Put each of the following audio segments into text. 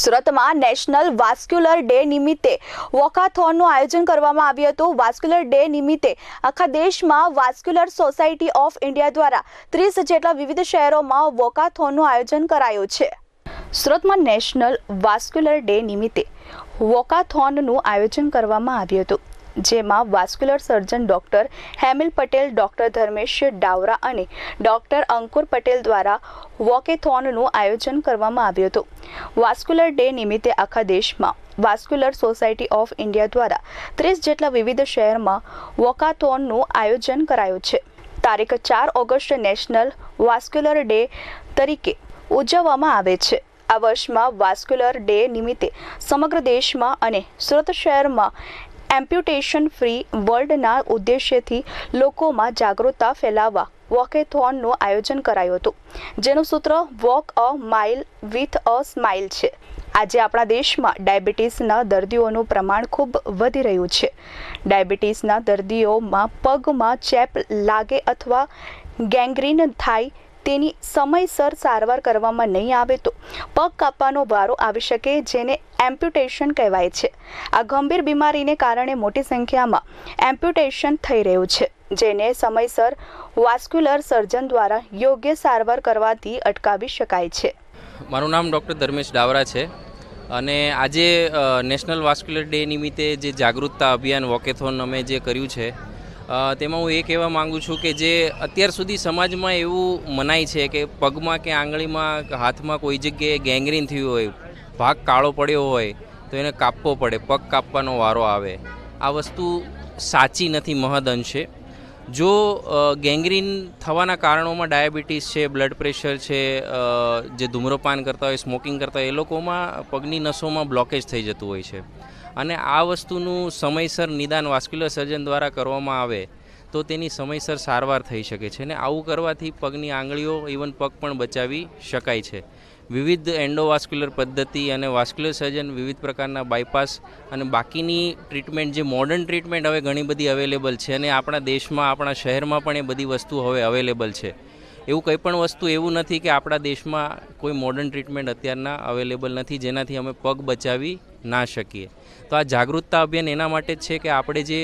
સુરતમાં national vascular day નિમિત્તે વોકાથોનનું આયોજન કરવામાં આવ્યું હતું. વાસ્ક્યુલર ડે નિમિત્તે આખા દેશમાં વાસ્ક્યુલર સોસાયટી ઓફ ઇન્ડિયા દ્વારા ત્રીસ જેટલા વિવિધ શહેરોમાં વોકાથોનનું આયોજન કરાયું છે. સુરતમાં નેશનલ વાસ્ક્યુલર ડે નિમિત્તે વોકાથોનનું આયોજન કરવામાં આવ્યું હતું. જેમાં vascular surgeon doctor Hemil Patel, doctor Dharmesh Davra અને ડોક્ટર અંકુર પટેલ દ્વારા વોકેથોનનું આયોજન કરવામાં આવ્યું હતું. વાસ્ક્યુલર ડે નિમિત્તે આખા દેશમાં વાસ્ક્યુલર સોસાયટી ઓફ ઇન્ડિયા દ્વારા ત્રીસ જેટલા વિવિધ શહેરમાં વોકાથોનનું આયોજન કરાયું છે. તારીખ ચાર ઓગસ્ટ નેશનલ વાસ્ક્યુલર ડે તરીકે ઉજવવામાં આવે છે. આ વર્ષમાં વાસ્ક્યુલર ડે નિમિત્તે સમગ્ર દેશમાં અને સુરત શહેરમાં એમ્પ્યુટેશન ફ્રી વર્લ્ડના ઉદ્દેશ્યથી લોકોમાં જાગૃતતા ફેલાવવા વોકેથોનનું આયોજન કરાયું હતું, જેનું સૂત્ર walk a mile with a smile છે. આજે આપણા દેશમાં ડાયાબિટીસના દર્દીઓનું પ્રમાણ ખૂબ વધી રહ્યું છે. ડાયાબિટીસના દર્દીઓમાં પગમાં ચેપ લાગે અથવા ગેંગ્રીન થાય તેની સમયસર સારવાર કરવામાં નહીં આવે તો પગ કાપવાનો વારો આવી શકે જેને એમ્પ્યુટેશન કહેવાય છે. આ ગંભીર બીમારીને કારણે મોટી સંખ્યામાં એમ્પ્યુટેશન થઈ રહ્યું છે, જેને સમયસર વાસ્ક્યુલર સર્જન દ્વારા યોગ્ય સારવાર કરવાથી અટકાવી શકાય છે. મારું નામ ડૉક્ટર ધર્મેશ ડાવરા છે અને આજે નેશનલ વાસ્ક્યુલર ડે નિમિત્તે જે જાગૃતતા અભિયાન વોકેથોન અમે જે કર્યું છે તેમાં હું એ કહેવા માગું છું કે જે અત્યાર સુધી સમાજમાં એવું મનાય છે કે પગમાં કે આંગળીમાં હાથમાં કોઈ જગ્યાએ ગેંગરીન થયું હોય ભાગ કાળો પડ્યો હોય તો એને કાપવો પડે પગ કાપવાનો વારો આવે. આ વસ્તુ સાચી નથી મહદઅંશે જો અ, ગેંગ્રીન થવાના કારણોમાં ડાયાબિટીસ છે બ્લડ પ્રેશર છે જે ધૂમ્રપાન કરતા હોય સ્મોકિંગ કરતા હોય એ લોકોમાં પગની નસોમાં બ્લોકેજ થઈ જતું હોય છે. અને આ વસ્તુનું સમયસર નિદાન વાસ્ક્યુલર સર્જન દ્વારા કરવામાં આવે, તો તેની સમયસર સારવાર થઈ શકે છે. અને આવું કરવાથી પગની આંગળીઓ ઇવન પગ પણ બચાવી શકાય છે. વિવિધ એન્ડોવાસ્ક્યુલર પદ્ધતિ અને વાસ્ક્યુલર સર્જન વિવિધ પ્રકારના બાયપાસ અને બાકીની ટ્રીટમેન્ટ, જે મોડર્ન ટ્રીટમેન્ટ હવે ઘણી બધી અવેલેબલ છે અને આપણા દેશમાં, આપણા શહેરમાં પણ એ બધી વસ્તુ હવે અવેલેબલ છે. એવું કંઈ પણ વસ્તુ એવું નથી કે આપણા દેશમાં કોઈ મોડર્ન ટ્રીટમેન્ટ અત્યારના અવેલેબલ નથી, જેનાથી અમે પગ બચાવી ના શકીએ. તો આ જાગૃતતા અભિયાન એના માટે જ છે કે આપણે જે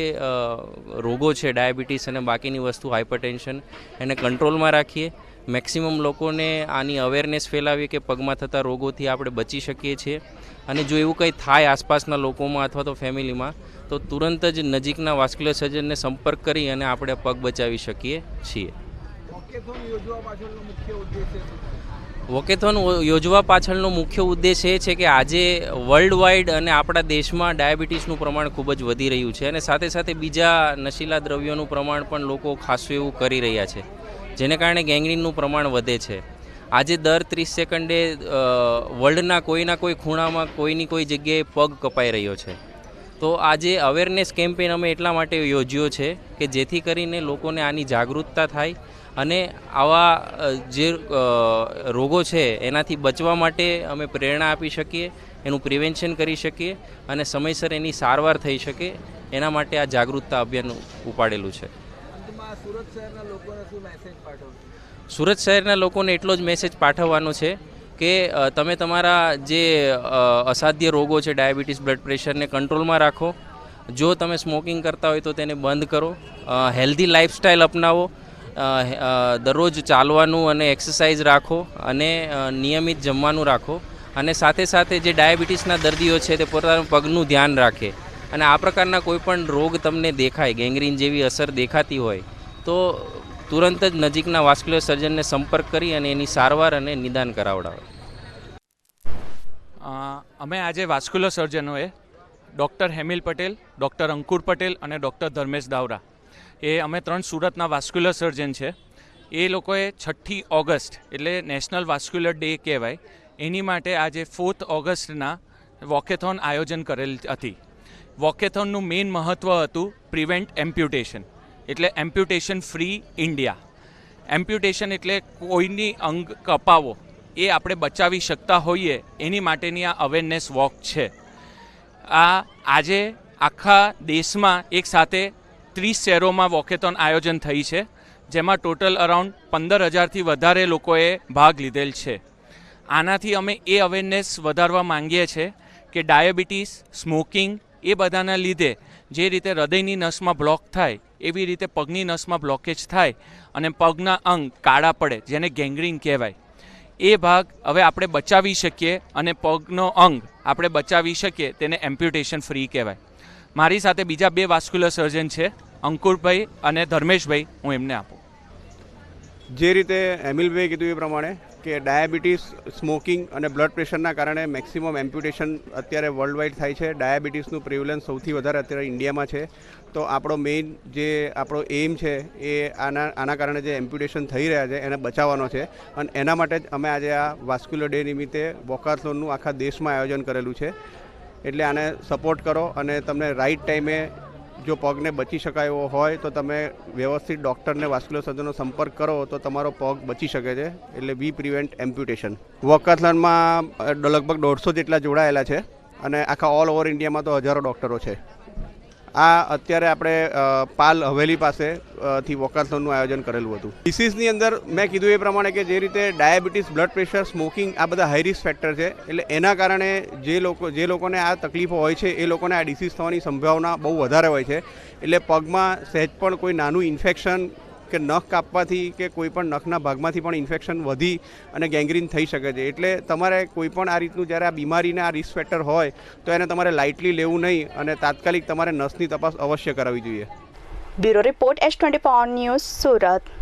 રોગો છે, ડાયાબિટીસ અને બાકીની વસ્તુ હાઇપરટેન્શન એને કંટ્રોલમાં રાખીએ. મેક્સિમમ લોકોને આની અવેરનેસ ફેલાવીએ કે પગમાં થતા રોગોથી આપણે બચી શકીએ છીએ. અને જો એવું કંઈ થાય આસપાસના લોકોમાં અથવા તો ફેમિલીમાં, તો તુરંત જ નજીકના વાસ્ક્યુલર સર્જનને સંપર્ક કરી અને આપણે પગ બચાવી શકીએ છીએ. વોકેથોન યોજવા પાછળનો મુખ્ય ઉદ્દેશ એ છે કે આજે વર્લ્ડ વાઇડ અને આપણા દેશમાં ડાયાબિટીસનું પ્રમાણ ખૂબ જ વધી રહ્યું છે અને સાથે સાથે બીજા નશીલા દ્રવ્યોનું પ્રમાણ પણ લોકો ખાસું એવું કરી રહ્યા છે, જેને કારણે ગેંગરીનનું પ્રમાણ વધે છે. આજે દર ત્રીસ સેકન્ડે વર્લ્ડના કોઈના કોઈ ખૂણામાં કોઈની કોઈ જગ્યાએ પગ કપાઈ રહ્યો છે. તો આજે અવેરનેસ કેમ્પેન અમે એટલા માટે યોજ્યો છે કે જેથી કરીને લોકોને આની જાગૃતતા થાય અને આવા જે રોગો છે એનાથી બચવા માટે અમે પ્રેરણા આપી શકીએ એનું પ્રિવેન્શન કરી શકીએ અને સમયસર એની સારવાર થઈ શકે એના માટે આ જાગૃતતા અભિયાન ઉપાડેલું છે. સુરત શહેરના લોકોને એટલો જ મેસેજ પાઠવવાનો છે કે તમે તમારા જે અસાધ્ય રોગો છે ડાયાબિટીસ બ્લડ પ્રેશરને કંટ્રોલમાં રાખો. જો તમે સ્મોકિંગ કરતા હોય તો તેને બંધ કરો. હેલ્ધી લાઇફસ્ટાઇલ અપનાવો. દરરોજ ચાલવાનું અને એક્સરસાઇઝ રાખો અને નિયમિત જમવાનું રાખો અને સાથે સાથે જે ડાયાબિટીસના દર્દીઓ છે તે પોતાનું પગનું ધ્યાન રાખે અને આ પ્રકારના કોઈપણ રોગ તમને દેખાય, ગેંગ્રીન જેવી અસર દેખાતી હોય, તો તુરંત જ નજીકના વાસ્ક્યુલર સર્જનને સંપર્ક કરી અને એની સારવાર અને નિદાન કરાવડાવે. અમે આજે વાસ્ક્યુલર સર્જનોએ ડૉક્ટર હેમિલ પટેલ, ડૉક્ટર અંકુર પટેલ અને ડૉક્ટર ધર્મેશ દાવરા એ અમે ત્રણ સુરતના વાસ્ક્યુલર સર્જન છે. એ લોકોએ છઠ્ઠી ઓગસ્ટ, એટલે નેશનલ વાસ્ક્યુલર ડે કહેવાય, એની માટે આજે ફોર્થ ઓગસ્ટના વોકેથોન આયોજન કરેલ હતી. વોકેથોનનું મેઇન મહત્ત્વ હતું પ્રિવેન્ટ એમ્પ્યુટેશન એટલે એમ્પ્યુટેશન ફ્રી ઇન્ડિયા એમ્પ્યુટેશન એટલે કોઈની અંગ કપાવો, એ આપણે બચાવી શકતા હોઈએ, એની માટેની આ અવેરનેસ વોક છે. આ આજે આખા દેશમાં એક સાથે ત્રીસ શહેરોમાં વોકેથોન આયોજન થઈ છે, જેમાં ટોટલ અરાઉન્ડ પંદર હજારથી વધારે લોકોએ ભાગ લીધેલ છે. આનાથી અમે એ અવેરનેસ વધારવા માંગીએ છીએ કે ડાયાબિટીસ, સ્મોકિંગ એ બધાના લીધે જે રીતે હૃદયની નસમાં બ્લોક થાય, એવી રીતે પગની નસમાં બ્લોકેજ થાય અને પગના અંગ કાળા પડે, જેને ગેંગ્રીન કહેવાય. એ ભાગ હવે આપણે બચાવી શકીએ અને પગનો અંગ આપણે બચાવી શકીએ, તેને એમ્પ્યુટેશન ફ્રી કહેવાય. મારી સાથે બીજા બે વાસ્ક્યુલર સર્જન છે, અંકુરભાઈ અને ધર્મેશભાઈ, હું એમને આપું. જે રીતે એમિલભાઈ કીધું એ પ્રમાણે કે ડાયાબિટીસ, સ્મોકિંગ અને બ્લડ પ્રેશરના કારણે મેક્સિમમ એમ્પ્યુટેશન અત્યારે વર્લ્ડ વાઇડ થાય છે. ડાયાબિટીસનું પ્રિવલન્સ સૌથી વધારે અત્યારે ઇન્ડિયામાં છે. તો આપણો મેઇન જે આપણો એમ છે એ આના આના કારણે જે એમ્પ્યુટેશન થઈ રહ્યા છે, એને બચાવવાનો છે. અને એના માટે જ અમે આજે આ વાસ્ક્યુલર ડે નિમિત્તે વોકાથલોનનું આખા દેશમાં આયોજન કરેલું છે. એટલે આને સપોર્ટ કરો અને તમને રાઈટ ટાઈમે જો પગને બચી શકાય એવો હોય તો તમે વ્યવસ્થિત ડૉક્ટરને વાસ્ક્યુલર સર્જનનો સંપર્ક કરો તો તમારો પગ બચી શકે છે. એટલે વી પ્રિવેન્ટ એમ્પ્યુટેશન વોકાથલનમાં લગભગ દોઢસો જેટલા જોડાયેલા છે અને આખા ઓલ ઓવર ઇન્ડિયામાં તો હજારો ડૉક્ટરો છે. આ અત્યારે આપણે પાલ હવેલી પાસે થી વોકાથોનનું આયોજન કરેલું હતું. ડિસીઝની અંદર મેં કીધું એ પ્રમાણે કે જે રીતે ડાયાબિટીસ, બ્લડ પ્રેશર, સ્મોકિંગ આ બધા હાઈ ફેક્ટર છે, એટલે એના કારણે જે લોકો, જે લોકોને આ તકલીફો હોય છે, એ લોકોને આ ડિસીઝ થવાની સંભાવના બહુ વધારે હોય છે. એટલે પગમાં સહેજ પણ કોઈ નાનું ઇન્ફેક્શન કે નખ કાપવાથી કે કોઈપણ નખના ભાગમાંથી પણ ઇન્ફેક્શન વધી અને ગેંગ્રીન થઈ શકે છે. એટલે તમારે કોઈપણ આ રીતનું જ્યારે આ બીમારીને આ રિસ્ક ફેક્ટર હોય, તો એને તમારે લાઇટલી લેવું નહીં અને તાત્કાલિક તમારે નસની તપાસ અવશ્ય કરાવવી જોઈએ. Bureau report S twenty news Surat.